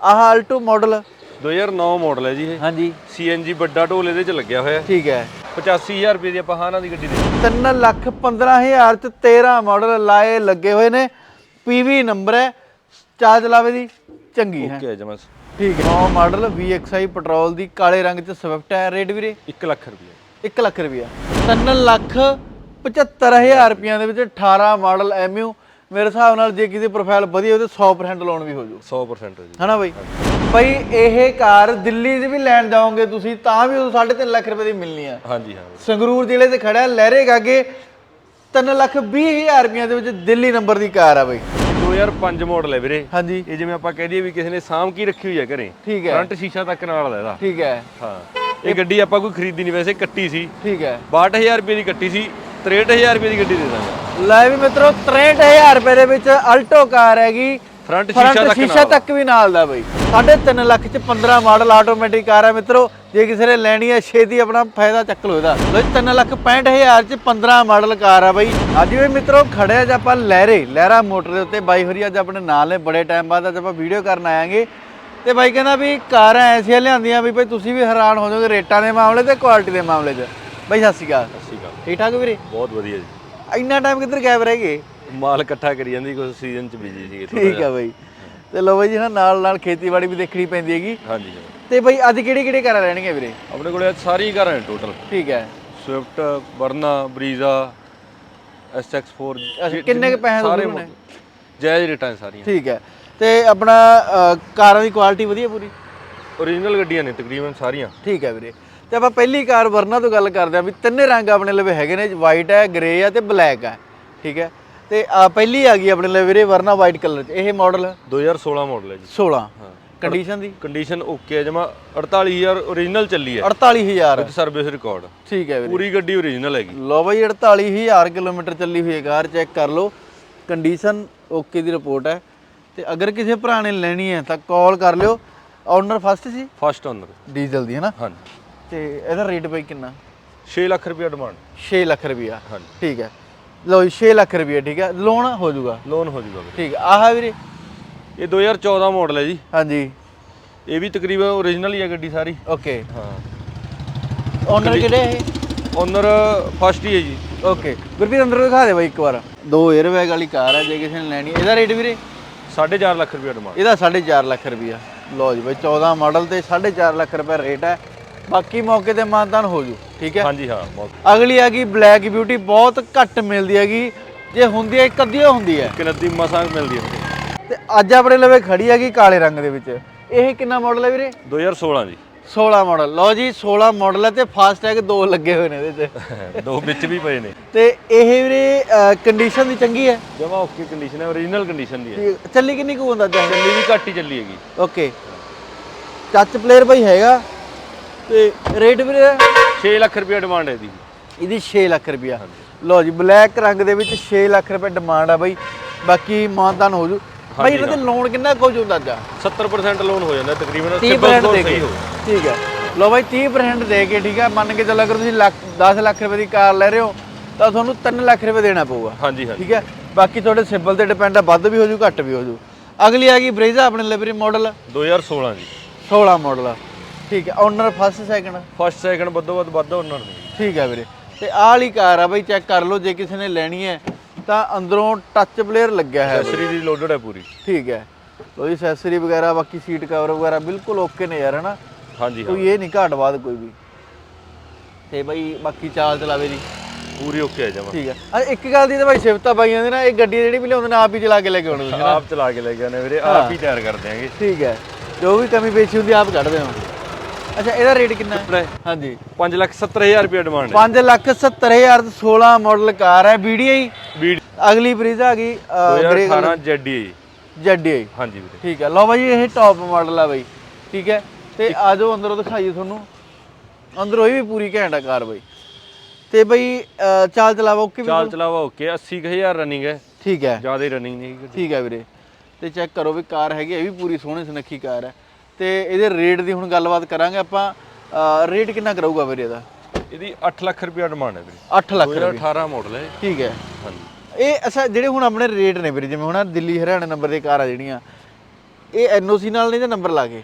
ਆਹ Alto model 2009 model ਹੈ ਜੀ ਇਹ। ਹਾਂਜੀ। ਸੀਐਨਜੀ ਵੱਡਾ ਢੋਲ ਇਹਦੇ ਚ ਲੱਗਿਆ ਹੋਇਆ। ਠੀਕ ਹੈ। 85000 ਰੁਪਏ ਦੀ ਆਪਾਂ ਹਾਨਾ ਦੀ ਗੱਡੀ ਦੇ 3 ਲੱਖ 15000 ਚ 13 ਮਾਡਲ ਲਾਏ ਲੱਗੇ ਹੋਏ ਨੇ। ਪੀਵੀ ਨੰਬਰ ਹੈ। ਚਾਰ ਚਲਾਵੇ ਦੀ। ਚੰਗੀ ਹੈ। ਓਕੇ ਜਮਸ ਠੀਕ ਹੈ। ਨੌ ਮਾਡਲ VXI ਪੈਟਰੋਲ ਦੀ ਕਾਲੇ ਰੰਗ ਚ ਸਵਿਫਟ ਹੈ। ਰੇਟ ਵੀਰੇ? 1 ਲੱਖ ਰੁਪਏ। 1 ਲੱਖ ਰੁਪਿਆ 3 ਲੱਖ 75000 ਰੁਪਈਆਂ ਦੇ ਵਿੱਚ 18 ਮਾਡਲ ਐਮਯੂ ਮੇਰੇ ਹਿਸਾਬ ਨਾਲ ਜੇ ਕਿਸੇ ਪ੍ਰੋਫਾਈਲ ਵਧੀਆ ਹੋਵੇ ਤਾਂ 100% ਲੋਨ ਵੀ ਹੋ ਜੂ 100% ਹੈ ਜੀ। ਹਨਾ ਬਾਈ? ਬਾਈ ਇਹ ਕਾਰ ਦਿੱਲੀ 'ਚ ਵੀ ਲੈਣ ਜਾਓਗੇ ਤੁਸੀਂ ਤਾਂ ਵੀ ਉਹ 3.5 ਲੱਖ ਰੁਪਏ ਦੀ ਮਿਲਣੀ ਆ। ਹਾਂਜੀ ਹਾਂ ਸੰਗਰੂਰ ਜ਼ਿਲ੍ਹੇ ਤੇ ਖੜਾ ਲਹਿਰੇ ਗਾਗੇ 3 ਲੱਖ 20 ਹਜ਼ਾਰ ਰੁਪਈਆਂ ਦੇ ਵਿੱਚ ਦਿੱਲੀ ਨੰਬਰ ਦੀ ਕਾਰ ਆ ਬਾਈ। 2005 ਮਾਡਲ ਹੈ ਵੀਰੇ। ਹਾਂਜੀ। ਇਹ ਜਿਵੇਂ ਆਪਾਂ ਕਹਿ ਦਈਏ ਵੀ ਕਿਸੇ ਨੇ ਸਾਂਭ ਕੀ ਰੱਖੀ ਹੋਈ ਹੈ ਘਰੇ। ਠੀਕ ਹੈ। ਫਰੰਟ ਸ਼ੀਸ਼ਾ ਤੱਕ ਨਾਲ ਦਾ ਇਹਦਾ। ਠੀਕ ਹੈ। ਹਾਂ। ਇਹ ਗੱਡੀ ਆਪਾਂ ਕੋਈ ਖਰੀਦੀ ਨਹੀਂ ਵੈਸੇ ਕੱਟੀ ਸੀ। ਠੀਕ ਹੈ। 62000 ਰੁਪਏ ਦੀ ਕੱਟੀ ਸੀ। 63000 ਰੁਪਏ ਦੀ ਗੱਡੀ ਦੇ ਦਾਂਗੇ। ਲੈ ਵੀ ਮਿੱਤਰੋ 63000 ਰੁਪਏ ਦੇ ਵਿੱਚ ਅਲਟੋ ਕਾਰ ਹੈਗੀ। ਫਰੰਟ ਸ਼ੀਸ਼ਾ ਫਰੰਟ ਤੱਕ ਸ਼ੀਸ਼ਾ ਤੱਕ ਵੀ ਨਾਲ ਦਾ ਬਈ। 3.5 ਲੱਖ ਚ 15 ਮਾਡਲ ਆਟੋਮੈਟਿਕ ਕਾਰ ਹੈ ਮਿੱਤਰੋ। ਜੇ ਕਿਸੇ ਨੇ ਲੈਣੀ ਹੈ ਛੇਤੀ ਆਪਣਾ ਫਾਇਦਾ ਚੱਕ ਲਓ ਇਹਦਾ। ਲੋ 3 ਲੱਖ 65000 ਚ 15 ਮਾਡਲ ਕਾਰ ਆ ਬਈ। ਅੱਜ ਵੀ ਮਿੱਤਰੋ ਖੜਿਆ ਜ ਆਪਾਂ ਲਹਿਰੇ ਲਹਿਰਾ ਮੋਟਰ ਦੇ ਉੱਤੇ। ਬਾਈ ਹੋਰੀ ਅੱਜ ਆਪਣੇ ਨਾਲ ਨੇ ਬੜੇ ਟਾਈਮ ਬਾਅਦ ਅੱਜ ਆਪਾਂ ਵੀਡੀਓ ਕਰਨ ਆਵਾਂਗੇ ਤੇ ਬਾਈ ਕਹਿੰਦਾ ਵੀ ਕਾਰਾਂ ਐਸੀਆਂ ਲਿਆਂਦੀਆਂ ਵੀ ਬਈ ਤੁਸੀਂ ਵੀ ਹੈਰਾਨ ਹੋ ਜਾਓਗੇ ਰੇਟਾਂ ਦੇ ਮਾਮਲੇ ਤੇ ਕੁਆਲਿਟੀ ਦੇ ਮਾਮਲੇ 'ਚ। ਬਾਈ ਸਤਿ ਸ਼੍ਰੀ ਅਕਾਲ। ਸਤਿ ਸ਼੍ਰੀ ਅਕਾਲ। ਠੀਕ ਠਾਕ ਵੀਰੇ? ਬਹੁਤ ਵਧੀਆ ਜੀ। ਇੰਨਾ ਟਾਈਮ ਕਿੱਧਰ ਗਾਇਬ ਰਹਿ ਗਏ? ਮਾਲ ਇਕੱਠਾ ਕਰੀ ਜਾਂਦੀ ਕੁਝ ਸੀਜ਼ਨ ਚ ਬਿਜ਼ੀ ਸੀਗੇ ਥੋੜ੍ਹਾ ਠੀਕ ਆ ਬਾਈ। ਤੇ ਲੋ ਬਾਈ ਜੀ ਨਾ ਨਾਲ ਨਾਲ ਖੇਤੀਬਾੜੀ ਵੀ ਦੇਖਣੀ ਪੈਂਦੀ ਹੈਗੀ। ਹਾਂਜੀ ਤੇ ਬਾਈ ਅੱਜ ਕਿਹੜੇ ਕਿਹੜੇ ਕਾਰਾਂ ਲੈਣਗੇ ਵੀਰੇ? ਆਪਣੇ ਕੋਲੇ ਅੱਜ ਸਾਰੀਆਂ ਕਾਰਾਂ ਨੇ ਟੋਟਲ ਠੀਕ ਹੈ। ਸਵਿਫਟ ਵਰਨਾ ਬਰੀਜ਼ਾ SX4 ਅੱਛਾ, ਕਿੰਨੇ ਕੁ ਪੈਸੇ ਦਾ ਸਾਰੇ ਸ਼ੁਰੂ ਨੇ? ਜਾਇਜ਼ ਰੇਟਾਂ 'ਚ ਸਾਰੀਆਂ। ਠੀਕ ਹੈ। ਤੇ ਆਪਣਾ ਅ, ਕਾਰਾਂ ਦੀ ਕੁਆਲਿਟੀ ਵਧੀਆ ਪੂਰੀ? ਓਰੀਜਨਲ ਗੱਡੀਆਂ ਨੇ ਤਕਰੀਬਨ ਸਾਰੀਆਂ। ਠੀਕ ਹੈ ਵੀਰੇ। ਤੇ ਆਪਾਂ ਪਹਿਲੀ ਕਾਰ ਵਰਨਾ ਤੋਂ ਗੱਲ ਕਰਦੇ ਆਂ ਵੀ ਤਿੰਨੇ ਰੰਗ ਆਪਣੇ ਲਵੇ ਹੈਗੇ ਨੇ ਵਾਈਟ ਹੈ ਗ੍ਰੇ ਹੈ ਤੇ ਬਲੈਕ ਹੈ ਠੀਕ ਹੈ? ਤੇ ਆ ਪਹਿਲੀ ਆ ਗਈ ਆਪਣੇ ਲਵੇ ਵੀਰੇ ਵਰਨਾ ਵਾਈਟ ਕਲਰ ਚ। ਇਹ ਮਾਡਲ 2016 ਮਾਡਲ ਹੈ ਜੀ। 16 ਹਾਂ। ਕੰਡੀਸ਼ਨ ਦੀ? ਕੰਡੀਸ਼ਨ ਓਕੇ ਹੈ ਜਮਾ 48000 ਓਰੀਜਨਲ ਚੱਲੀ ਹੈ। 48000 ਵਿੱਚ ਸਰਵਿਸ ਰਿਕਾਰਡ ਠੀਕ ਹੈ ਵੀਰੇ। ਪੂਰੀ ਗੱਡੀ ਓਰੀਜਨਲ ਹੈਗੀ। ਲੋ ਬਾਈ 48000 ਕਿਲੋਮੀਟਰ ਚੱਲੀ ਹੋਈ ਹੈ ਕਾਰ ਚੈੱਕ ਕਰ ਲਓ। ਕੰਡੀਸ਼ਨ ਓਕੇ ਦੀ ਰਿਪੋਰਟ ਹੈ। ਤੇ ਅਗਰ ਕਿਸੇ ਭਰਾ ਨੇ ਲੈਣੀ ਹੈ ਤਾਂ ਕਾਲ ਕਰ ਲਿਓ। ਓਨਰ ਫਸਟ ਸੀ? ਫਸਟ ਓਨਰ ਡੀਜ਼ਲ ਦੀ ਹੈ ਨਾ? ਹਾਂਜੀ। ਤੇ ਇਹਦਾ ਰੇਟ ਬਾਈ ਕਿੰਨਾ? 6 ਲੱਖ ਰੁਪਏ ਡਿਮਾਂਡ 6 ਲੱਖ ਰੁਪਿਆ ਹਾਂਜੀ। ਠੀਕ ਹੈ। ਲਓ ਜੀ 6 ਲੱਖ ਰੁਪਿਆ ਠੀਕ ਹੈ। ਲੋਨ ਹੋ ਜਾਊਗਾ? ਲੋਨ ਹੋ ਜਾਊਗਾ ਵੀਰੇ। ਠੀਕ ਹੈ। ਆਹ ਵੀਰੇ? ਇਹ 2014 ਮਾਡਲ ਹੈ ਜੀ। ਹਾਂਜੀ। ਇਹ ਵੀ ਤਕਰੀਬਨ ਓਰੀਜਨਲ ਹੀ ਹੈ ਗੱਡੀ ਸਾਰੀ। ਓਕੇ ਹਾਂ। ਓਨਰ ਕਿਹੜੇ ਇਹ? ਓਨਰ ਫਸਟ ਹੀ ਹੈ ਜੀ। ਓਕੇ ਗੁਰਪ੍ਰੀਤ ਅੰਦਰ ਦਿਖਾ ਦੇ ਬਾਈ ਇੱਕ ਵਾਰ। ਦੋ 에ਅਰ ਬੈਗ ਵਾਲੀ ਕਾਰ ਹੈ ਜੇ ਕਿਸੇ ਨੇ ਲੈਣੀ ਹੈ। ਇਹਦਾ ਰੇਟ ਵੀਰੇ? 4.5 ਲੱਖ ਰੁਪਏ ਡਿਮਾਂਡ ਇਹਦਾ 4.5 ਲੱਖ ਰੁਪਿਆ ਲਓ ਜੀ ਬਾਈ 14 ਮਾਡਲ ਤੇ 4.5 ਲੱਖ ਰੁਪਏ ਰੇਟ ਹੈ। ਬਾਕੀ ਮੌਕੇ ਤੇ ਮਾਨਤਾਨ ਹੋ ਜੂ ਠੀਕ ਹੈ? ਹਾਂਜੀ ਹਾਂ ਮੌਕੇ ਅਗਲੀ ਹੈਗੀ ਬਲੈਕ ਬਿਊਟੀ ਬਹੁਤ ਘੱਟ ਮਿਲਦੀ ਹੈਗੀ। ਜੇ ਹੁੰਦੀ ਹੈ ਇੱਕ ਅੱਧੀ ਓ ਹੁੰਦੀ ਹੈ। ਕਿਨੱਦੀ ਮਸਾਂ ਮਿਲਦੀ ਹੈ। ਤੇ ਅੱਜ ਆਪਣੇ ਲਵੇ ਖੜੀ ਹੈਗੀ ਕਾਲੇ ਰੰਗ ਦੇ ਵਿੱਚ। ਇਹ ਕਿੰਨਾ ਮਾਡਲ ਹੈ ਵੀਰੇ? 2016 ਜੀ। 16 ਮਾਡਲ ਲਓ ਜੀ 16 ਮਾਡਲ ਹੈ ਤੇ ਫਾਸਟ ਟੈਗ ਦੋ ਲੱਗੇ ਹੋਏ ਨੇ ਇਹਦੇ 'ਚ ਦੋ ਵਿੱਚ ਵੀ ਪਏ ਨੇ। ਤੇ ਇਹ ਵੀਰੇ ਕੰਡੀਸ਼ਨ ਦੀ ਚੰਗੀ ਹੈ? ਜਮਾ ਓਕੇ ਕੰਡੀਸ਼ਨ ਹੈ ਓਰੀਜਨਲ ਕੰਡੀਸ਼ਨ ਦੀ ਹੈ। ਚੱਲੀ ਕਿੰਨੀ ਕੁ ਹੁੰਦਾ ਚੱਲੀ ਵੀ ਘੱਟ ਹੀ ਚੱਲੀ ਹੈਗੀ। ਓਕੇ। ਟੱਚ ਪਲੇਅਰ ਭਾਈ ਹੈਗਾ। ਤੇ ਰੇਟ ਵੀਰੇ? 6 ਲੱਖ ਰੁਪਏ ਡਿਮਾਂਡ ਹੈ ਇਹਦੀ। ਇਹਦੀ 6 ਲੱਖ ਰੁਪਿਆ ਲਓ ਜੀ ਬਲੈਕ ਰੰਗ ਦੇ ਵਿੱਚ 6 ਲੱਖ ਰੁਪਏ ਡਿਮਾਂਡ ਆ ਬਾਈ। ਬਾਕੀ ਮਾਨਤਾਨ ਹੋ ਜੂ। ਬਾਈ ਇਹਨਾਂ ਤੇ ਲੋਨ ਕਿੰਨਾ ਕੁ ਹੋ ਜੂ ਅੰਦਾਜ਼ਾ? 70% ਲੋਨ ਹੋ ਜਾਂਦਾ ਤਕਰੀਬਨ 30% ਸਿਬਲ ਦੇ ਕੇ। ਠੀਕ ਹੈ ਲਓ ਬਾਈ 30% ਦੇ ਕੇ ਠੀਕ ਹੈ ਮੰਨ ਕੇ ਚੱਲੋ ਅਗਰ ਤੁਸੀਂ ਲੱਖ 10 ਲੱਖ ਰੁਪਏ ਦੀ ਕਾਰ ਲੈ ਰਹੇ ਹੋ ਤਾਂ ਤੁਹਾਨੂੰ 3 ਲੱਖ ਰੁਪਏ ਦੇਣਾ ਪਊਗਾ। ਹਾਂਜੀ ਹਾਂਜੀ। ਠੀਕ ਹੈ ਬਾਕੀ ਤੁਹਾਡੇ ਸਿੰਬਲ ਤੇ ਡਿਪੈਂਡ ਆ ਵੱਧ ਵੀ ਹੋ ਜੂ ਘੱਟ ਵੀ ਹੋ ਜੂ। ਅਗਲੀ ਆ ਗਈ ਬ੍ਰੇਜ਼ਾ ਆਪਣੇ ਲਿਬਰੀ ਮਾਡਲ 2016 ਜੀ 16 ਮਾਡਲ ਠੀਕ ਹੈ owner first second first second ਵੱਧੋ ਵੱਧ ਵੱਧ ਉਹਨਾਂ ਨੇ। ਠੀਕ ਹੈ ਵੀਰੇ। ਤੇ ਆਹ ਵਾਲੀ ਕਾਰ ਆ ਬਾਈ ਚੈੱਕ ਕਰ ਲਓ ਜੇ ਕਿਸੇ ਨੇ ਲੈਣੀ ਹੈ ਤਾਂ ਅੰਦਰੋਂ ਟੱਚ ਪਲੇਅਰ ਲੱਗਿਆ ਹੈ ਐਕਸੈਸਰੀ ਦੀ ਲੋਡਡ ਹੈ ਪੂਰੀ। ਠੀਕ ਹੈ। ਲੋ ਜੀ ਐਕਸੈਸਰੀ ਵਗੈਰਾ ਬਾਕੀ ਸੀਟ ਕਵਰ ਵਗੈਰਾ ਬਿਲਕੁਲ ਓਕੇ ਨੇ ਯਾਰ ਹਨਾ? ਹਾਂਜੀ ਹਾਂ। ਕੋਈ ਇਹ ਨਹੀਂ ਘਾਟ ਬਾਤ ਕੋਈ ਵੀ। ਤੇ ਬਾਈ ਬਾਕੀ ਚਾਲ ਚਲਾਵੇ ਦੀ ਪੂਰੀ ਓਕੇ ਹੈ ਜਮਾ। ਠੀਕ ਹੈ। ਆ ਇੱਕ ਗੱਲ ਦੀ ਤਾਂ ਬਾਈ ਸਿਫਤਾ ਪਾਈਆਂ ਦੇ ਨਾ ਇਹ ਗੱਡੀ ਜਿਹੜੀ ਵੀ ਲਿਆਉਂਦੇ ਨੇ ਆਪ ਹੀ ਚਲਾ ਕੇ ਲੈ ਕੇ ਆਉਣੀ ਨਾ ਆਪ ਚਲਾ ਕੇ ਲੈ ਗਏ ਨੇ ਵੀਰੇ ਆਪ ਹੀ ਤਿਆਰ ਕਰ ਦਿਆਂਗੇ ਠੀਕ ਹੈ। ਜੋ ਵੀ ਕਮੀ ਪੇਸ਼ੀ ਹੁੰਦੀ ਆਪ ਕੱਢਦੇ ਹੋ। ਅੱਛਾ ਇਹਦਾ ਰੇਟ ਕਿੰਨਾ ਹੈ? ਹਾਂਜੀ 5 ਲੱਖ 70000 ਰੁਪਏ ਡਿਮਾਂਡ ਹੈ। 5 ਲੱਖ 70000 ਤੇ 16 ਮਾਡਲ ਕਾਰ ਹੈ ਵੀਡੀਆਈ ਅਗਲੀ ਬਰੀਜ਼ ਆ ਗਈ ਗ੍ਰੇ 2018 ਜੈਡੀ ਜੈਡੀ ਹਾਂਜੀ ਵੀਰੇ। ਠੀਕ ਹੈ ਲਓ ਬਾਈ ਇਹ ਟੌਪ ਮਾਡਲ ਆ ਬਾਈ। ਠੀਕ ਹੈ ਤੇ ਆ ਜਾਓ ਅੰਦਰੋਂ ਦਿਖਾਈਏ ਤੁਹਾਨੂੰ। ਅੰਦਰੋਂ ਇਹ ਵੀ ਪੂਰੀ ਘੈਂਟ ਆ ਕਾਰ ਬਾਈ। ਤੇ ਬਾਈ ਚਾਲ ਚਲਾਵਾ ਓਕੇ ਵੀ ਚਾਲ ਚਲਾਵਾ ਓਕੇ 80000 ਰਨਿੰਗ ਹੈ। ਠੀਕ ਹੈ। ਜ਼ਿਆਦਾ ਰਨਿੰਗ ਨਹੀਂ ਠੀਕ ਹੈ ਵੀਰੇ। ਤੇ ਚੈੱਕ ਕਰੋ ਵੀ ਕਾਰ ਹੈਗੀ ਇਹ ਵੀ ਪੂਰੀ ਸੋਹਣੀ ਸੁਨੱਖੀ ਕਾਰ ਹੈ। ਤੇ ਇਹਦੇ ਰੇਟ ਦੀ ਹੁਣ ਗੱਲਬਾਤ ਕਰਾਂਗੇ ਆਪਾਂ ਰੇਟ ਕਿੰਨਾ ਕਰਾਊਗਾ ਵੀਰੇ ਇਹਦਾ? ਇਹਦੀ 8 ਲੱਖ ਰੁਪਏ ਡਿਮਾਂਡ ਹੈ ਵੀਰੇ। 8 ਲੱਖ ਰੁਪਏ 2018 ਮਾਡਲ ਹੈ ਠੀਕ ਹੈ। ਹਾਂਜੀ। ਇਹ ਅੱਛਾ ਜਿਹੜੇ ਹੁਣ ਆਪਣੇ ਰੇਟ ਨੇ ਵੀਰੇ ਜਿਵੇਂ ਹੁਣ ਦਿੱਲੀ ਹਰਿਆਣਾ ਨੰਬਰ ਦੇ ਕਾਰਾਂ ਜਿਹੜੀਆਂ ਇਹ ਐਨਓਸੀ ਨਾਲ ਨਹੀਂ ਤੇ ਨੰਬਰ ਲਾ ਕੇ?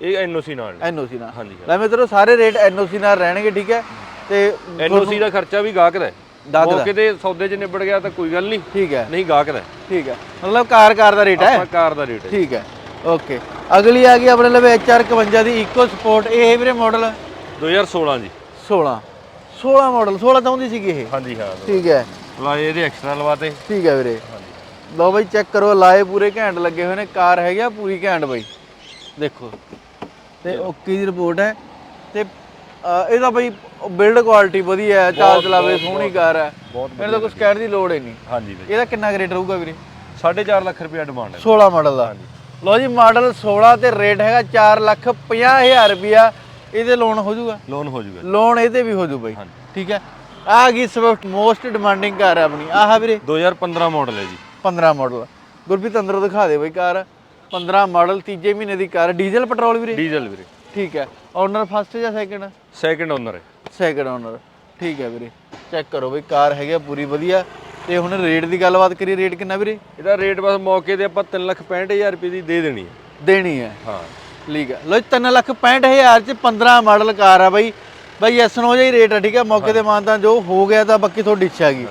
ਇਹ ਐਨਓਸੀ ਨਾਲ। ਐਨਓਸੀ ਨਾਲ। ਹਾਂਜੀ ਲੈ ਮਿੱਤਰੋ ਸਾਰੇ ਰੇਟ ਐਨਓਸੀ ਨਾਲ ਰਹਿਣਗੇ ਠੀਕ ਹੈ? ਤੇ ਐਨਓਸੀ ਦਾ ਖਰਚਾ ਵੀ ਗਾਹਕ ਦਾ ਹੈ। ਗਾਹਕ ਦਾ। ਮੌਕੇ ਤੇ ਸੌਦੇ 'ਚ ਨਿਬੜ ਗਿਆ ਤਾਂ ਕੋਈ ਗੱਲ ਨਹੀਂ। ਠੀਕ ਹੈ। ਨਹੀਂ ਗਾਹਕ ਦਾ ਹੈ। ਠੀਕ ਹੈ। ਮਤਲਬ ਕਾਰ ਕਾਰ ਦਾ ਰੇਟ ਹੈ? ਆਪਾਂ ਕਾਰ ਦਾ ਰੇਟ ਹੈ ਠੀਕ ਹੈ। ਓਕੇ ਅਗਲੀ ਆ ਗਈ ਆਪਣੇ ਲਵੇ HR 51 ਦੀ ਇਕੋ ਸਪੋਰਟ ਇਹ ਵੀਰੇ ਮਾਡਲ 2016 ਜੀ। 16 16 ਮਾਡਲ 16 ਤਾਂ ਹੁੰਦੀ ਸੀਗੀ ਇਹ। ਹਾਂਜੀ ਹਾਂ ਠੀਕ ਹੈ। ਲਾਏ ਇਹਦੇ ਐਕਸਟਰਾ ਲਵਾਤੇ। ਠੀਕ ਹੈ ਵੀਰੇ। ਲਓ ਬਾਈ ਚੈੱਕ ਕਰੋ ਲਾਏ ਪੂਰੇ ਘੈਂਟ ਲੱਗੇ ਹੋਏ ਨੇ। ਕਾਰ ਹੈਗੀ ਆ ਪੂਰੀ ਘੈਂਟ ਬਾਈ। ਦੇਖੋ। ਤੇ ਓਕੇ ਦੀ ਰਿਪੋਰਟ ਹੈ। ਤੇ ਇਹਦਾ ਬਾਈ ਬਿਲਡ ਕੁਆਲਿਟੀ ਵਧੀਆ ਹੈ ਚਾਲ ਚਲਾਵੇ ਸੋਹਣੀ ਕਾਰ ਹੈ। ਇਹਨੂੰ ਤਾਂ ਕੁਝ ਕਹਿਣ ਦੀ ਲੋੜ ਹੀ ਨਹੀਂ। ਹਾਂਜੀ ਬਈ। ਇਹਦਾ ਕਿੰਨਾ ਰੇਟ ਰਹੂਗਾ ਵੀਰੇ? 4.5 ਲੱਖ ਰੁਪਏ ਡਿਮਾਂਡ ਹੈ। 16 ਮਾਡਲ ਦਾ। ਲਓ ਜੀ ਮਾਡਲ 16 ਤੇ ਰੇਟ ਹੈਗਾ 4 ਲੱਖ 50 ਹਜ਼ਾਰ ਰੁਪਿਆ ਇਹਦੇ ਲੋਨ ਹੋ ਜਾਊਗਾ ਲੋਨ ਹੋ ਜਾਊਗਾ ਲੋਨ ਇਹਦੇ ਵੀ ਹੋ ਜੂ ਬਾਈ। ਠੀਕ ਹੈ। ਆ ਗਈ ਸਵਿਫਟ ਮੋਸਟ ਡਿਮਾਂਡਿੰਗ ਕਾਰ ਹੈ ਆਪਣੀ। ਆਹ ਵੀਰੇ 2015 ਮਾਡਲ ਹੈ ਜੀ। 15 ਮਾਡਲ ਗੁਰਪ੍ਰੀਤ ਅੰਦਰੋਂ ਦਿਖਾ ਦੇ ਬਈ ਕਾਰ। 15 ਮਾਡਲ ਤੀਜੇ ਮਹੀਨੇ ਦੀ ਕਾਰ। ਡੀਜ਼ਲ ਪੈਟਰੋਲ ਵੀਰੇ? ਡੀਜ਼ਲ ਵੀਰੇ। ਠੀਕ ਹੈ। ਓਨਰ ਫਸਟ ਜਾਂ ਸੈਕਿੰਡ ਸੈਕਿੰਡ ਓਨਰ ਹੈ। ਸੈਕਿੰਡ ਓਨਰ ਠੀਕ ਹੈ ਵੀਰੇ। ਚੈੱਕ ਕਰੋ ਬਈ ਕਾਰ ਹੈਗੀ ਪੂਰੀ ਵਧੀਆ। ਤੇ ਹੁਣ ਰੇਟ ਦੀ ਗੱਲਬਾਤ ਕਰੀਏ ਰੇਟ ਕਿੰਨਾ ਵੀਰੇ? ਇਹਦਾ ਰੇਟ ਬਸ ਮੌਕੇ ਤੇ ਆਪਾਂ 365000 ਰੁਪਏ ਦੀ ਦੇ ਦੇਣੀ ਹੈ। ਦੇਣੀ ਹੈ। ਹਾਂ। ਠੀਕ ਹੈ। ਲੋ 3 ਲੱਖ 65000 ਚ 15 ਮਾਡਲ ਕਾਰ ਆ ਬਈ। ਬਈ ਐਸ ਨੋ ਜਿਹਾ ਰੇਟ ਆ ਠੀਕ ਹੈ ਮੌਕੇ ਤੇ ਮਾਨਤਾ ਜੋ ਹੋ ਗਿਆ ਤਾਂ ਬਾਕੀ ਤੁਹਾਡੀ ਇੱਛਾ ਹੈਗੀ।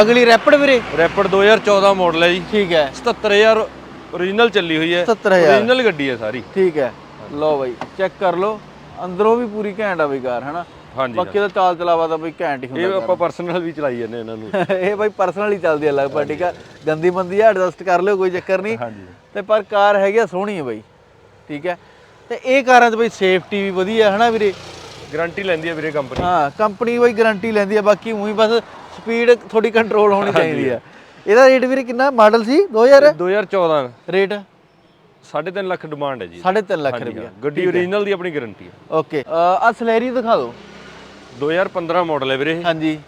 ਅਗਲੀ ਰੈਪਿਡ ਵੀਰੇ? ਰੈਪਿਡ 2014 ਮਾਡਲ ਹੈ ਜੀ। ਠੀਕ ਹੈ। 77000 ਓਰੀਜਨਲ ਚੱਲੀ ਹੋਈ ਹੈ। 77000 ਓਰੀਜਨਲ ਗੱਡੀ ਹੈ ਸਾਰੀ। ਠੀਕ ਹੈ। ਲਓ ਬਈ ਚੈੱਕ ਕਰ ਲਓ। ਅੰਦਰੋਂ ਵੀ ਪੂਰੀ ਘੈਂਟ ਆ ਬਈ ਕਾਰ ਹਨਾ? ਹਾਂਜੀ ਬਾਕੀ ਦਾ ਚਾਲ ਚਲਾਵਾ ਤਾਂ ਬਈ ਘੈਂਟ ਹੀ ਇਹ ਹੁੰਦਾ ਆਪਾਂ ਪਰਸਨਲ ਵੀ ਚਲਾਈ ਜਾਂਦੇ ਇਹਨਾਂ ਨੂੰ। ਇਹ ਬਈ ਪਰਸਨਲੀ ਚੱਲਦੀ ਆ ਲਗਭਗ ਠੀਕ ਆ? ਗੰਦੀ ਮੰਦੀ ਆ ਐਡਜਸਟ ਕਰ ਲਿਓ ਕੋਈ ਚੱਕਰ ਨਹੀਂ। ਹਾਂਜੀ। ਤੇ ਪਰ ਕਾਰ ਹੈਗੀ ਆ ਸੋਹਣੀ ਹੈ ਬਈ ਠੀਕ ਹੈ ਤੇ ਇਹ ਕਾਰਾਂ 'ਚ ਬਈ ਸੇਫਟੀ ਵੀ ਵਧੀਆ ਹਨਾ ਵੀਰੇ? ਗਾਰੰਟੀ ਲੈਂਦੀ ਹੈ ਵੀਰੇ ਕੰਪਨੀ ਹਾਂ ਕੰਪਨੀ ਬਈ ਗਾਰੰਟੀ ਲੈਂਦੀ ਆ ਬਾਕੀ ਉਹੀ ਬਸ ਸਪੀਡ ਥੋੜੀ ਕੰਟਰੋਲ ਹੋਣੀ ਚਾਹੀਦੀ ਆ। ਇਹਦਾ ਰੇਟ ਵੀਰੇ ਕਿੰਨਾ? ਮਾਡਲ ਸੀ? 2000 2014 ਰੇਟ 3.5 ਲੱਖ ਡਿਮਾਂਡ ਹੈ ਜੀ। 3.5 ਲੱਖ ਹਾਂ। ਗੱਡੀ ਓਰੀਜਨਲ ਦੀ ਆਪਣੀ ਗਾਰੰਟੀ ਹੈ ਓਕੇ ਆ ਸਲੈਰੀ ਦਿਖਾ ਦਿਓ। 2015 ਮਾਡਲ ਹੈ ਵੀਰੇ ਹਾਂਜੀ।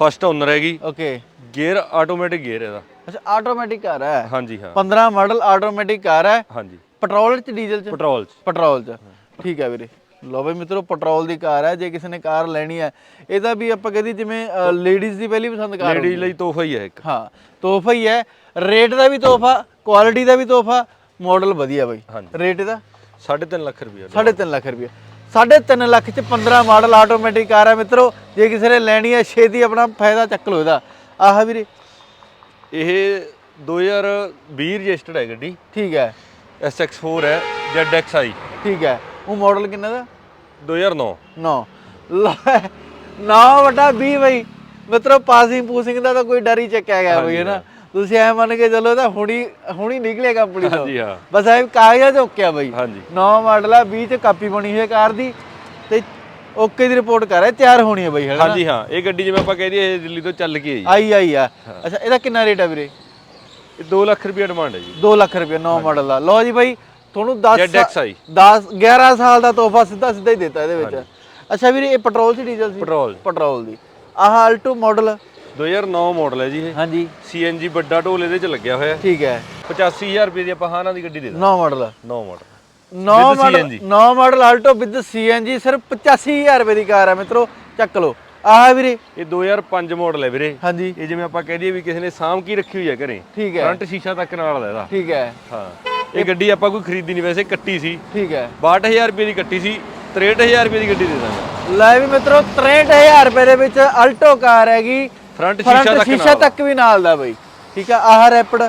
ਫਸਟ ਓਨਰ ਹੈਗੀ। ਓਕੇ ਗੇਅਰ ਆਟੋਮੈਟਿਕ ਗੇਅਰ ਇਹਦਾ। ਅੱਛਾ ਆਟੋਮੈਟਿਕ ਕਾਰ ਹੈ। ਹਾਂਜੀ ਹਾਂ। 15 ਮਾਡਲ ਆਟੋਮੈਟਿਕ ਕਾਰ ਹੈ। ਹਾਂਜੀ। ਪੈਟਰੋਲ ਚ ਡੀਜ਼ਲ ਚ? ਪੈਟਰੋਲ ਚ। ਪੈਟਰੋਲ ਚ। ਠੀਕ ਹੈ ਵੀਰੇ। ਲੋ ਬਈ ਮਿੱਤਰੋ ਪੈਟਰੋਲ ਦੀ ਕਾਰ ਹੈ। ਜੇ ਕਿਸੇ ਨੇ ਕਾਰ ਲੈਣੀ ਹੈ ਇਹਦਾ ਵੀ ਆਪਾਂ ਕਹਦੀ ਜਿਵੇਂ ਲੇਡੀਜ਼ ਦੀ ਪਹਿਲੀ ਪਸੰਦ ਕਾਰ ਲੇਡੀ ਲਈ ਤੋਹਫਾ ਹੀ ਹੈ ਇੱਕ। ਹਾਂ ਤੋਹਫਾ ਹੀ ਹੈ। ਰੇਟ ਦਾ ਵੀ ਤੋਹਫਾ ਕੁਆਲਿਟੀ ਦਾ ਵੀ ਤੋਹਫਾ। ਮਾਡਲ ਵਧੀਆ ਬਈ। ਰੇਟ ਇਹਦਾ? 3.5 ਲੱਖ ਰੁਪਏ 3.5 ਲੱਖ ਰੁਪਏ 3.5 ਲੱਖ ਚ 15 ਮਾਡਲ ਆਟੋਮੈਟਿਕ ਕਾਰ ਹੈ ਮਿੱਤਰੋ। ਜੇ ਕਿਸੇ ਨੇ ਲੈਣੀ ਹੈ ਛੇਤੀ ਆਪਣਾ ਫਾਇਦਾ ਚੱਕ ਲਓ ਇਹਦਾ। ਆਹ ਵੀਰੇ। ਇਹ 2020 ਰਜਿਸਟਰਡ ਹੈ ਗੱਡੀ। ਠੀਕ ਹੈ। SX4 ਹੈ ZXi ਠੀਕ ਹੈ। ਉਹ ਮਾਡਲ ਕਿੰਨਾ ਦਾ? 2009 ਨੌ। ਨੌ। ਵਟਾ 20 ਬਈ। ਮਿੱਤਰੋ ਪਾਸਿੰਗ ਪੂਸਿੰਗ ਦਾ ਤਾਂ ਕੋਈ ਡਰ ਹੀ ਚੱਕਿਆ ਗਿਆ ਬਈ ਹੈ ਨਾ? ਤੁਸੀਂ ਐ ਮੰਨ ਕੇ ਚੱਲੋ ਤਾਂ ਹੁਣੀ ਹੁਣੀ ਨਿਕਲੇ ਕੰਪਨੀ ਤੋਂ। ਹਾਂਜੀ ਹਾਂ। ਬਸ ਐ ਕਾਗਜ਼ਾਂ ਓਕਿਆ ਬਈ। ਹਾਂਜੀ। ਨੌ ਮਾਡਲ ਆ 20 ਚ ਕਾਪੀ ਬਣੀ ਹੋਈ ਹੈ ਕਾਰ ਦੀ ਤੇ ਓਕੇ ਦੀ ਰਿਪੋਰਟ ਕਰ ਰਿਹਾ ਤਿਆਰ ਹੋਣੀ ਹੈ ਬਈ ਹੈ ਨਾ? ਹਾਂਜੀ ਹਾਂ। ਇਹ ਗੱਡੀ ਜਿਵੇਂ ਆਪਾਂ ਕਹਿ ਦਈਏ ਇਹ ਦਿੱਲੀ ਤੋਂ ਚੱਲ ਕੇ ਆਈ ਆਈ ਆਈ ਆ। ਅੱਛਾ ਇਹਦਾ ਕਿੰਨਾ ਰੇਟ ਹੈ ਵੀਰੇ? ਇਹ 2 ਲੱਖ ਰੁਪਏ ਡਿਮਾਂਡ ਹੈ ਜੀ। 2 ਲੱਖ ਰੁਪਏ ਨੌ ਮਾਡਲ ਦਾ। ਲਓ ਜੀ ਬਾਈ ਤੁਹਾਨੂੰ 10 ZXi 10 11 ਸਾਲ ਦਾ ਤੋਹਫਾ ਸਿੱਧਾ ਸਿੱਧਾ ਹੀ ਦਿੱਤਾ ਇਹਦੇ ਵਿੱਚ। ਅੱਛਾ ਵੀਰੇ ਇਹ ਪੈਟਰੋਲ ਸੀ ਡੀਜ਼ਲ ਸੀ? ਪੈਟਰੋਲ। ਪੈਟਰੋਲ ਦੀ। ਆਹ ਆਲਟੋ ਮਾਡਲ 2009 ਮਾਡਲ ਹੈ ਜੀ ਇਹ। ਹਾਂਜੀ। CNG ਵੱਡਾ ਢੋਲ ਇਹਦੇ ਚ ਲੱਗਿਆ ਹੋਇਆ। ਠੀਕ ਹੈ। 85000 ਰੁਪਏ ਦੀ ਆਪਾਂ ਹਾਨਾ ਦੀ ਗੱਡੀ ਦੇ ਦਾਂ 9 model 9 model 9 With model CNG 9 model Alto with CNG ਸਿਰਫ 85000 ਰੁਪਏ ਦੀ ਕਾਰ ਹੈ ਮਿੱਤਰੋ। ਚੱਕ ਲਓ। ਆਹ ਵੀਰੇ। ਇਹ 2005 ਮਾਡਲ ਹੈ ਵੀਰੇ। ਹਾਂਜੀ। ਇਹ ਜਿਵੇਂ ਆਪਾਂ ਕਹਿ ਦਈਏ ਵੀ ਕਿਸੇ ਨੇ ਸਾਂਭ ਕੀ ਰੱਖੀ ਹੋਈ ਹੈ ਘਰੇ। ਠੀਕ ਹੈ। ਫਰੰਟ ਸ਼ੀਸ਼ਾ ਤੱਕ ਨਾਲ ਦਾ ਇਹਦਾ। ਠੀਕ ਹੈ। ਹਾਂ। ਇਹ ਗੱਡੀ ਆਪਾਂ ਕੋਈ ਖਰੀਦੀ ਨਹੀਂ ਵੈਸੇ ਕੱਟੀ ਸੀ। ਠੀਕ ਹੈ। 62000 ਰੁਪਏ ਦੀ ਕੱਟੀ ਸੀ। 63000 ਰੁਪਏ ਦੀ ਗੱਡੀ ਦੇ ਦਾਂਗੇ। ਲੈ ਵੀ ਮਿੱਤਰੋ 63000 ਰੁਪਏ ਦੇ ਵਿੱਚ ਆਲਟੋ ਕਾਰ ਹੈਗੀ। ਫਰੰਟ ਸ਼ੀਸ਼ਾ ਤੱਕ ਸ਼ੀਸ਼ਾ ਤੱਕ ਵੀ ਨਾਲ ਦਾ ਬਈ। ਠੀਕ ਆ ਆਹ ਰੈਪਡ।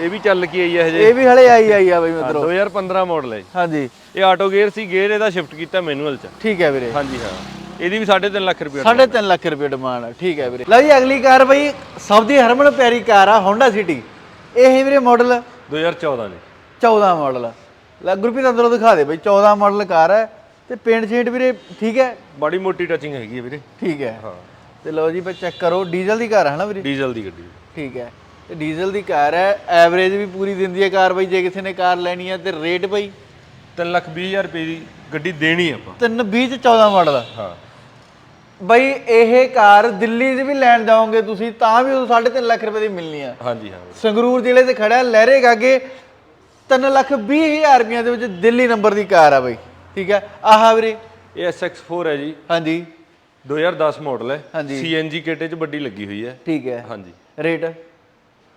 ਇਹ ਵੀ ਚੱਲ ਕੇ ਆਈ ਹੈ ਹਜੇ? ਇਹ ਵੀ ਹਲੇ ਆਈ ਆਈ ਆ ਬਈ ਮਿੱਤਰੋ। 2015 ਮਾਡਲ ਹੈ। ਹਾਂਜੀ। ਇਹ ਆਟੋ ਗੇਅਰ ਸੀ ਗੇਅਰ ਇਹਦਾ ਸ਼ਿਫਟ ਕੀਤਾ ਮੈਨੂਅਲ ਚ। ਠੀਕ ਹੈ ਵੀਰੇ। ਹਾਂਜੀ ਹਾਂ। ਇਹਦੀ ਵੀ 3.5 ਲੱਖ ਰੁਪਏ 3.5 ਲੱਖ ਰੁਪਏ ਡਿਮਾਂਡ ਹੈ ਠੀਕ ਹੈ ਵੀਰੇ। ਲਓ ਜੀ ਅਗਲੀ ਕਾਰ ਬਈ ਸਭ ਦੀ ਹਰਮਨ ਪਿਆਰੀ ਕਾਰ ਆ Honda City ਇਹ ਵੀਰੇ ਮਾਡਲ 2014 ਦੀ। 14 ਮਾਡਲ ਲੈ ਗੁਰਪ੍ਰੀਤ ਅੰਦਰੋਂ ਦਿਖਾ ਦੇ ਬਈ 14 ਮਾਡਲ ਕਾਰ ਹੈ ਤੇ ਪੇਂਟ ਸ਼ੀਟ ਵੀਰੇ ਠੀਕ ਹੈ ਬੜੀ ਮੋਟੀ ਟੱਚਿੰਗ ਹੈਗੀ ਹੈ ਵੀਰੇ। ਠੀਕ ਹੈ ਹਾਂ। ਤੇ ਲਓ ਜੀ ਬਈ ਚੈੱਕ ਕਰੋ ਡੀਜ਼ਲ ਦੀ ਕਾਰ ਹੈ ਨਾ ਵੀਰੇ? ਡੀਜ਼ਲ ਦੀ ਗੱਡੀ। ਠੀਕ ਹੈ। ਤੇ ਡੀਜ਼ਲ ਦੀ ਕਾਰ ਹੈ ਐਵਰੇਜ ਵੀ ਪੂਰੀ ਦਿੰਦੀ ਹੈ ਕਾਰ ਬਈ ਜੇ ਕਿਸੇ ਨੇ ਕਾਰ ਲੈਣੀ ਹੈ ਤੇ ਰੇਟ ਬਈ? 3 ਲੱਖ 20000 ਰੁਪਏ ਦੀ ਗੱਡੀ ਦੇਣੀ ਆਪਾਂ। 320 ਚ 14 ਮਾਡਲ ਹਾਂ। ਬਈ ਇਹ ਕਾਰ ਦਿੱਲੀ 'ਚ ਵੀ ਲੈਣ ਜਾਓਗੇ ਤੁਸੀਂ ਤਾਂ ਵੀ ਉਹ 3.5 ਲੱਖ ਰੁਪਏ ਦੀ ਮਿਲਣੀ ਆ। ਹਾਂਜੀ ਹਾਂ। ਸੰਗਰੂਰ ਜ਼ਿਲ੍ਹੇ ਤੇ ਖੜਾ ਲਹਿਰੇ ਗਾਗੇ 3 ਲੱਖ 20 ਹਜ਼ਾਰ ਰੁਪਈਆਂ ਦੇ ਵਿੱਚ ਦਿੱਲੀ ਨੰਬਰ ਦੀ ਕਾਰ ਆ ਬਈ। ਠੀਕ ਹੈ। ਆਹ ਵੀਰੇ। ਇਹ SX4 ਹੈ ਜੀ। ਹਾਂਜੀ। 2010 ਮਾਡਲ ਹੈ। ਹਾਂਜੀ। CNG ਕਿੱਟ ਚ ਵੱਡੀ ਲੱਗੀ ਹੋਈ ਹੈ। ਠੀਕ ਹੈ। ਹਾਂਜੀ। ਰੇਟ?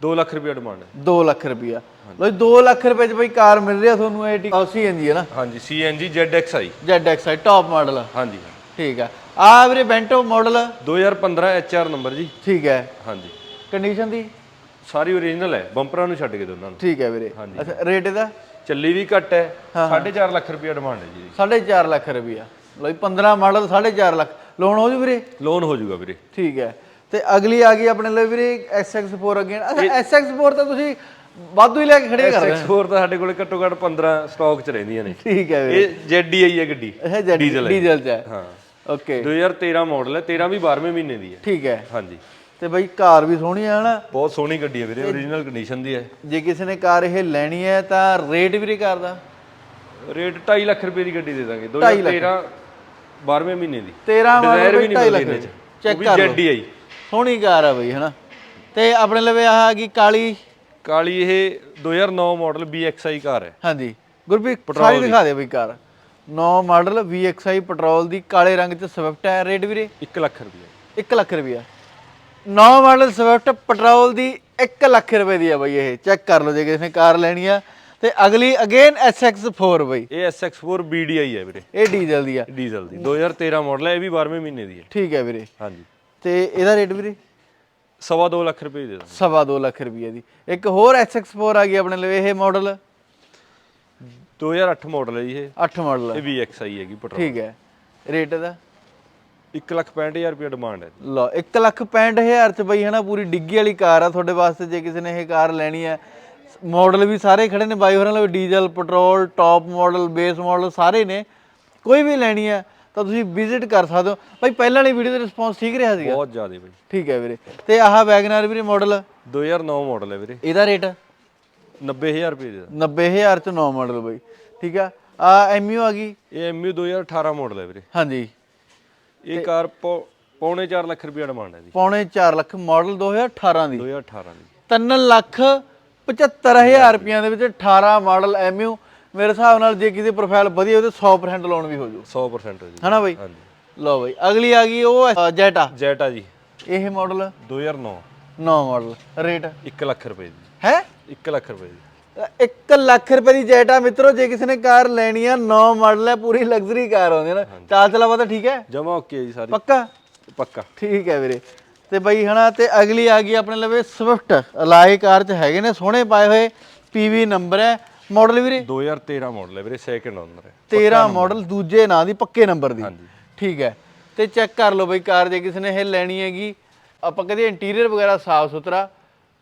2 ਲੱਖ ਰੁਪਏ ਡਿਮਾਂਡ ਹੈ। 2 ਲੱਖ ਰੁਪਿਆ ਲੋ 2 ਲੱਖ ਰੁਪਏ ਚ ਬਈ ਕਾਰ ਮਿਲ ਰਹੀ ਆ ਤੁਹਾਨੂੰ ਇਹ ਸੀ ਐਨਜੀ ਹੈ ਨਾ? ਹਾਂਜੀ CNG ZXi ZXi top model ਹਾਂਜੀ ਠੀਕ ਹੈ ਆ ਵੀਰੇ ਬੈਂਟੋ ਮਾਡਲ 2015 HR ਨੰਬਰ ਜੀ। ਠੀਕ ਹੈ। ਹਾਂਜੀ। ਕੰਡੀਸ਼ਨ ਦੀ? ਸਾਰੀ ਓਰੀਜਨਲ ਹੈ। ਬੰਪਰਾਂ ਨੂੰ ਛੱਡ ਕੇ ਦੋਨਾਂ ਨੂੰ। ਠੀਕ ਹੈ ਵੀਰੇ। ਅੱਛਾ ਰੇਟ ਇਹਦਾ? ਚੱਲੀ ਵੀ ਘੱਟ ਹੈ। 4.5 ਲੱਖ ਰੁਪਏ ਡਿਮਾਂਡ ਹੈ ਜੀ। 4.5 ਲੱਖ ਰੁਪਿਆ ਲੋ 15 ਮਾਡਲ 4.5 ਲੱਖ। ਲੋਨ ਹੋ ਜੂ ਵੀਰੇ? ਲੋਨ ਹੋ ਜਾਊਗਾ ਵੀਰੇ। ਠੀਕ ਹੈ। ਤੇ ਅਗਲੀ ਆ ਗਈ ਆਪਣੇ ਲਈ ਵੀਰੇ SX4 ਅਗੇਨ ਅੱਛਾ SX4 ਤਾਂ ਤੁਸੀਂ ਵਾਧੂ ਹੀ ਲੈ ਕੇ ਖੜੇ ਕਰ ਰਹੇ ਹੋ SX4 ਤਾਂ ਸਾਡੇ ਕੋਲੇ ਘੱਟੋ ਘੱਟ 15 ਸਟਾਕ 'ਚ ਰਹਿੰਦੀਆਂ ਨੇ। ਠੀਕ ਹੈ ਵੀਰੇ। ਇਹ ZDI ਹੈ ਗੱਡੀ। ਇਹ ਡੀਜ਼ਲ ਹੈ। ਡੀਜ਼ਲ ਚ ਹੈ। ਹਾਂ। ਓਕੇ। 2013 ਮਾਡਲ ਹੈ। 13 ਵੀ 12ਵੇਂ ਮਹੀਨੇ ਦੀ ਹੈ। ਠੀਕ ਹੈ। ਹਾਂਜੀ। ਤੇ ਬਈ ਕਾਰ ਵੀ ਸੋਹਣੀ ਹੈ ਹਨਾ? ਬਹੁਤ ਸੋਹਣੀ ਗੱਡੀ ਹੈ ਵੀਰੇ। ਓਰੀਜਨਲ ਕੰਡੀਸ਼ਨ ਦੀ ਹੈ। ਜੇ ਕਿਸੇ ਨੇ ਕਾਰ ਇਹ ਲੈਣੀ ਹੈ ਤਾਂ ਰੇਟ ਵੀਰੇ ਕਾਰ ਦਾ? ਰੇਟ 2.5 ਲੱਖ ਰੁਪਏ ਦੀ ਗੱਡੀ ਦੇ ਦਾਂਗੇ। 2013 12ਵੇਂ ਮਹੀਨੇ ਦੀ। 13 Desire ਮਾਡਲ ਵੀ ਵੀ ਨਹੀਂ 2.5 ਮਿਲਦੀ ਲੱਖ ਇਹਦੇ ਚ। ਚੈੱਕ ਕਰ ਲਓ। ZDI ਸੋਹਣੀ ਕਾਰ ਆ ਬਈ ਹਨਾ? ਤੇ ਆਪਣੇ ਲਵੇ ਆਹ ਆ ਗਈ ਕਾਲੀ। ਕਾਲੀ ਇਹ 2009 ਮਾਡਲ BXI ਕਾਰ ਹੈ। ਹਾਂਜੀ। ਗੁਰਪ੍ਰੀਤ ਸਾਰੀ ਦਿਖਾ ਦੇ ਬਈ ਕਾਰ। 9 ਮਾਡਲ VXI ਪੈਟਰੋਲ ਦੀ ਕਾਲੇ ਰੰਗ ਚ ਸਵਿਫਟ ਹੈ। ਰੇਟ ਵੀਰੇ? 1 ਲੱਖ ਰੁਪਏ। 1 ਲੱਖ ਰੁਪਿਆ 9 ਮਾਡਲ ਸਵਿਫਟ ਪੈਟਰੋਲ ਦੀ 1 ਲੱਖ ਰੁਪਏ ਦੀ ਆ ਬਈ ਇਹ। ਚੈੱਕ ਕਰ ਲਓ ਜੇ ਕਿਸੇ ਨੇ ਕਾਰ ਲੈਣੀ ਆ। ਤੇ ਅਗਲੀ ਅਗੇਨ SX4 ਬਈ। ਇਹ SX4 BDI ਹੈ ਵੀਰੇ। ਇਹ ਡੀਜ਼ਲ ਦੀ ਆ। ਡੀਜ਼ਲ ਦੀ। 2013 ਮਾਡਲ ਹੈ ਇਹ ਵੀ 12ਵੇਂ ਮਹੀਨੇ ਦੀ ਹੈ। ਠੀਕ ਹੈ ਵੀਰੇ। ਹਾਂਜੀ। ਤੇ ਇਹਦਾ ਰੇਟ ਵੀਰੇ? ਸਵਾ ਦੋ ਲੱਖ ਰੁਪਏ ਦੇ ਸਵਾ ਦੋ ਲੱਖ ਰੁਪਏ ਦੀ। ਇੱਕ ਹੋਰ SX4 ਆ ਗਈ ਆਪਣੇ ਲਈ ਇਹ ਮਾਡਲ 2008 ਮਾਡਲ ਹੈ ਜੀ ਇਹ। 8 ਮਾਡਲ ਇਹ VXI ਹੈਗੀ ਪੈਟਰੋਲ ਠੀਕ ਹੈ। ਰੇਟ ਇਹਦਾ? 1 ਲੱਖ 65000 ਰੁਪਏ ਡਿਮਾਂਡ ਹੈ। ਲਓ 1 ਲੱਖ 65000 ਚ ਬਈ ਹਨਾ ਪੂਰੀ ਡਿੱਗੀ ਵਾਲੀ ਕਾਰ ਆ ਤੁਹਾਡੇ ਵਾਸਤੇ ਜੇ ਕਿਸੇ ਨੇ ਇਹ ਕਾਰ ਲੈਣੀ ਹੈ ਮਾਡਲ ਵੀ ਸਾਰੇ ਖੜੇ ਨੇ ਬਾਈ ਹੋਰਾਂ ਲਈ diesel petrol top model base model ਸਾਰੇ ਨੇ। ਕੋਈ ਵੀ ਲੈਣੀ ਹੈ ਤਾਂ ਤੁਸੀਂ ਵਿਜ਼ਿਟ ਕਰ ਸਕਦੇ ਹੋ। ਭਾਈ ਪਹਿਲਾਂ ਵਾਲੀ ਵੀਡੀਓ ਦਾ ਰਿਸਪੌਂਸ ਠੀਕ ਰਿਹਾ ਸੀਗਾ? ਬਹੁਤ ਜ਼ਿਆਦਾ ਬਈ। ਠੀਕ ਹੈ ਵੀਰੇ। ਤੇ ਆਹ ਵੈਗਨਰ ਵੀਰੇ ਮਾਡਲ 2009 ਮਾਡਲ ਹੈ ਵੀਰੇ। ਇਹਦਾ ਰੇਟ 90000 ਰੁਪਏ ਦੇ। ਦਾਂਗੇ 90000 ਚ 9 ਮਾਡਲ ਬਈ। ਠੀਕ ਆ। ਆ ਐਮਯੂ ਆ ਗਈ? ਇਹ MU 2018 ਮਾਡਲ ਹੈ ਵੀਰੇ। ਹਾਂਜੀ। ਇਹ ਕਾਰ ਪੌਣੇ 4 ਲੱਖ ਰੁਪਏ ਡਿਮਾਂਡ ਹੈ ਜੀ। ਪੌਣੇ 4 ਲੱਖ ਮਾਡਲ 2018 ਦੀ। 2018 ਦੀ। 3 ਲੱਖ 75000 ਰੁਪਈਆਂ ਦੇ ਵਿੱਚ 18 ਮਾਡਲ ਐਮਯੂ ਮੇਰੇ ਹਿਸਾਬ ਨਾਲ ਜੇ ਕਿਸੇ ਪ੍ਰੋਫਾਈਲ ਵਧੀਆ ਉਹਦੇ 100% ਲੋਨ ਵੀ ਹੋ ਜੂ। 100% ਹੈ ਜੀ। ਹਨਾ ਬਈ? ਹਾਂਜੀ। ਲਓ ਬਈ ਅਗਲੀ ਆ ਗਈ ਉਹ ਜੈਟਾ। ਜੈਟਾ ਜੀ। ਇਹ ਮਾਡਲ 2009 9 ਮਾਡਲ ਰੇਟ 1 ਲੱਖ ਰੁਪਏ ਦੀ। ਹੈ? 1 ਲੱਖ ਰੁਪਏ ਦੀ। 1 ਲੱਖ ਰੁਪਏ ਦੀ ਜੈਟਾ ਮਿੱਤਰੋ ਜੇ ਕਿਸੇ ਨੇ ਕਾਰ ਲੈਣੀ ਆ 9 ਮਾਡਲ ਹੈ ਪੂਰੀ ਲਗਜ਼ਰੀ ਕਾਰ ਆਉਂਦੀ ਹੈ ਨਾ। ਚਾਲ ਚਲਾਵਾ ਤਾਂ ਠੀਕ ਹੈ? ਜਮਾ ਓਕੇ ਜੀ ਸਾਰੀ। ਪੱਕਾ? ਪੱਕਾ। ਠੀਕ ਹੈ ਵੀਰੇ। ਤੇ ਬਈ ਹਨਾ ਤੇ ਅਗਲੀ ਆ ਗਈ ਆਪਣੇ ਲਵੇ ਸਵਿਫਟ ਅਲਾਈ ਕਾਰ ਚ ਹੈਗੇ ਨੇ ਸੋਹਣੇ ਪਾਏ ਹੋਏ ਪੀਵੀ ਨੰਬਰ ਹੈ। ਮਾਡਲ ਵੀਰੇ? 2013 ਮਾਡਲ ਹੈ ਵੀਰੇ ਸੈਕਿੰਡ ਓਨਰ ਹੈ। 13 ਮਾਡਲ ਦੂਜੇ ਨਾਂ ਦੀ ਪੱਕੇ ਨੰਬਰ ਦੀ। ਠੀਕ ਹੈ। ਤੇ ਚੈੱਕ ਕਰ ਲਓ ਬਈ ਕਾਰ ਜੇ ਕਿਸੇ ਨੇ ਇਹ ਲੈਣੀ ਹੈਗੀ। ਆਪਾਂ ਕਹਦੇ ਇੰਟੀਰੀਅਰ ਵਗੈਰਾ ਸਾਫ਼ ਸੁਥਰਾ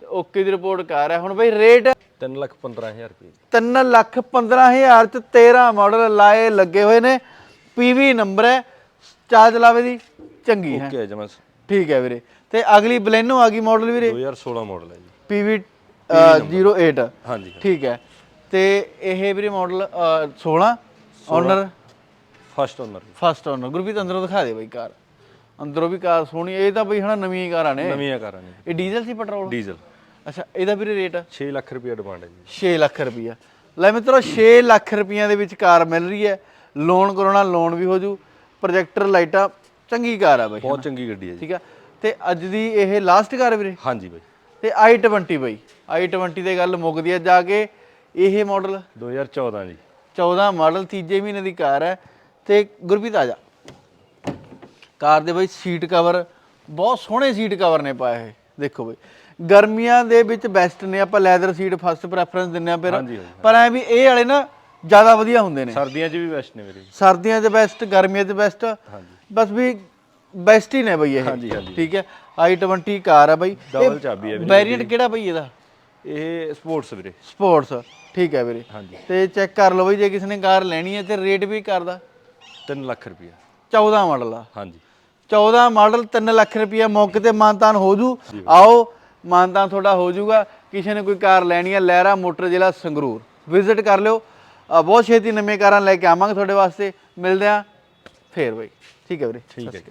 ਤੇ ਓਕੇ ਦੀ ਰਿਪੋਰਟ ਕਾਰ ਹੈ। ਹੁਣ ਬਈ ਰੇਟ 3 ਲੱਖ 15000 ਰੁਪਏ। ਦੀ 3 ਲੱਖ 15000 ਚ 13 ਮਾਡਲ ਲਾਏ ਲੱਗੇ ਹੋਏ ਨੇ। ਪੀਵੀ ਨੰਬਰ ਹੈ। ਚਾਰ ਚਲਾਵੇ ਦੀ ਚੰਗੀ ਹੈ। ਓਕੇ ਹੈ ਜਮਾ ਠੀਕ ਹੈ ਵੀਰੇ। ਤੇ ਅਗਲੀ ਬਲੈਨੋ ਆ ਗਈ ਮਾਡਲ ਵੀਰੇ? 2016 ਮਾਡਲ ਹੈ ਜੀ। ਪੀਵੀ 08 ਹਾਂਜੀ ਠੀਕ ਹੈ। ਤੇ ਇਹ ਵੀਰੇ model 16 owner first owner first owner Gurpreet ਅੰਦਰੋਂ ਦਿਖਾ ਦੇ ਬਈ ਕਾਰ। ਅੰਦਰੋਂ ਵੀ ਕਾਰ ਸੋਹਣੀ ਇਹ ਤਾਂ ਬਈ ਹਨਾ ਨਵੀਆਂ ਕਾਰਾਂ ਨੇ। ਨਵੀਆਂ ਕਾਰਾਂ ਨੇ। ਇਹ ਡੀਜ਼ਲ ਸੀ ਪੈਟਰੋਲ ਡੀਜ਼ਲ। ਅੱਛਾ ਇਹਦਾ ਵੀਰੇ ਰੇਟ? 6 ਲੱਖ ਰੁਪਏ ਡਿਮਾਂਡ ਹੈ ਜੀ। 6 ਲੱਖ ਰੁਪਈਆ ਲੈ ਮਿੱਤਰੋ 6 ਲੱਖ ਰੁਪਈਆਂ ਦੇ ਵਿੱਚ ਕਾਰ ਮਿਲ ਰਹੀ ਹੈ। ਲੋਨ ਕਰਾਉਣਾ ਲੋਨ ਵੀ ਹੋ ਜੂ। ਪ੍ਰੋਜੈਕਟਰ ਲਾਈਟਾਂ ਚੰਗੀ ਕਾਰ ਆ ਬਈ ਬਹੁਤ ਚੰਗੀ ਗੱਡੀ ਹੈ ਜੀ। ਠੀਕ ਆ? ਤੇ ਅੱਜ ਦੀ ਇਹ ਲਾਸਟ ਕਾਰ ਵੀਰੇ? ਹਾਂਜੀ ਬਾਈ। ਤੇ i20 ਬਈ। i20 ਦੇ ਗੱਲ ਮੁੱਕਦੀ ਆ ਜਾ ਕੇ। ਇਹ ਮਾਡਲ 2014 ਜੀ। 14 ਮਾਡਲ ਤੀਜੇ ਮਹੀਨੇ ਦੀ ਕਾਰ ਹੈ। ਤੇ ਗੁਰਪ੍ਰੀਤ ਆ ਜਾ। ਕਾਰ ਦੇ ਬਈ ਸੀਟ ਕਵਰ ਬਹੁਤ ਸੋਹਣੇ ਸੀਟ ਕਵਰ ਨੇ ਪਾਏ ਹੋਏ ਦੇਖੋ ਬਈ। ਗਰਮੀਆਂ ਦੇ ਵਿੱਚ ਬੈਸਟ ਨੇ ਆਪਾਂ ਲੈਦਰ ਸੀਟ ਫਸਟ ਪ੍ਰੈਫਰੈਂਸ ਦਿੰਨੇ ਆ ਹਾਂਜੀ। ਪਰ ਐ ਵੀ ਇਹ ਵਾਲੇ ਨਾ ਜ਼ਿਆਦਾ ਵਧੀਆ ਹੁੰਦੇ ਨੇ। ਸਰਦੀਆਂ 'ਚ ਵੀ ਬੈਸਟ ਨੇ ਵੀਰੇ। ਜੀ। ਸਰਦੀਆਂ 'ਚ ਬੈਸਟ ਗਰਮੀਆਂ 'ਚ ਬੈਸਟ ਹਾਂਜੀ। ਬਸ ਵੀ ਬੈਸਟ ਹੀ ਨੇ ਬਈ ਇਹ। ਹਾਂਜੀ, ਹਾਂਜੀ। ਠੀਕ ਹੈ? i20 ਕਾਰ ਹੈ ਬਈ। Double ਚਾਬੀ ਹੈ ਵੀਰੇ। ਵੈਰੀਐਂਟ ਕਿਹੜਾ ਬਈ ਇਹਦਾ? ਇਹ ਸਪੋਰਟਸ ਵੀਰੇ। ਸਪੋਰਟਸ ਠੀਕ ਹੈ ਵੀਰੇ। ਹਾਂਜੀ। ਤੇ ਚੈੱਕ ਕਰ ਲਓ ਬਈ ਜੇ ਕਿਸੇ ਨੇ ਕਾਰ ਲੈਣੀ ਹੈ ਤੇ ਰੇਟ ਵੀ ਕਰਦਾ। 3 ਲੱਖ ਰੁਪਏ 14 ਮਾਡਲ ਆ। ਹਾਂਜੀ। 14 ਮਾਡਲ 3 ਲੱਖ ਰੁਪਇਆ ਮੌਕੇ ਤੇ ਮਾਨਤਾਨ ਹੋ ਜੂ। ਆਓ ਮਾਨਤਾਨ ਤੁਹਾਡਾ ਹੋ ਜੂਗਾ। ਕਿਸੇ ਨੇ ਕੋਈ ਕਾਰ ਲੈਣੀ ਹੈ ਲਹਿਰਾ ਮੋਟਰ ਜ਼ਿਲ੍ਹਾ ਸੰਗਰੂਰ। ਵਿਜ਼ਿਟ ਕਰ ਲਿਓ। ਅ, ਬਹੁਤ ਛੇਤੀ ਨਵੀਆਂ ਕਾਰਾਂ ਲੈ ਕੇ ਆਵਾਂਗੇ ਤੁਹਾਡੇ ਵਾਸਤੇ। ਮਿਲਦੇ ਆ ਫੇਰ ਬਈ। ਠੀਕ ਹੈ ਵੀਰੇ। ਠੀਕ ਹੈ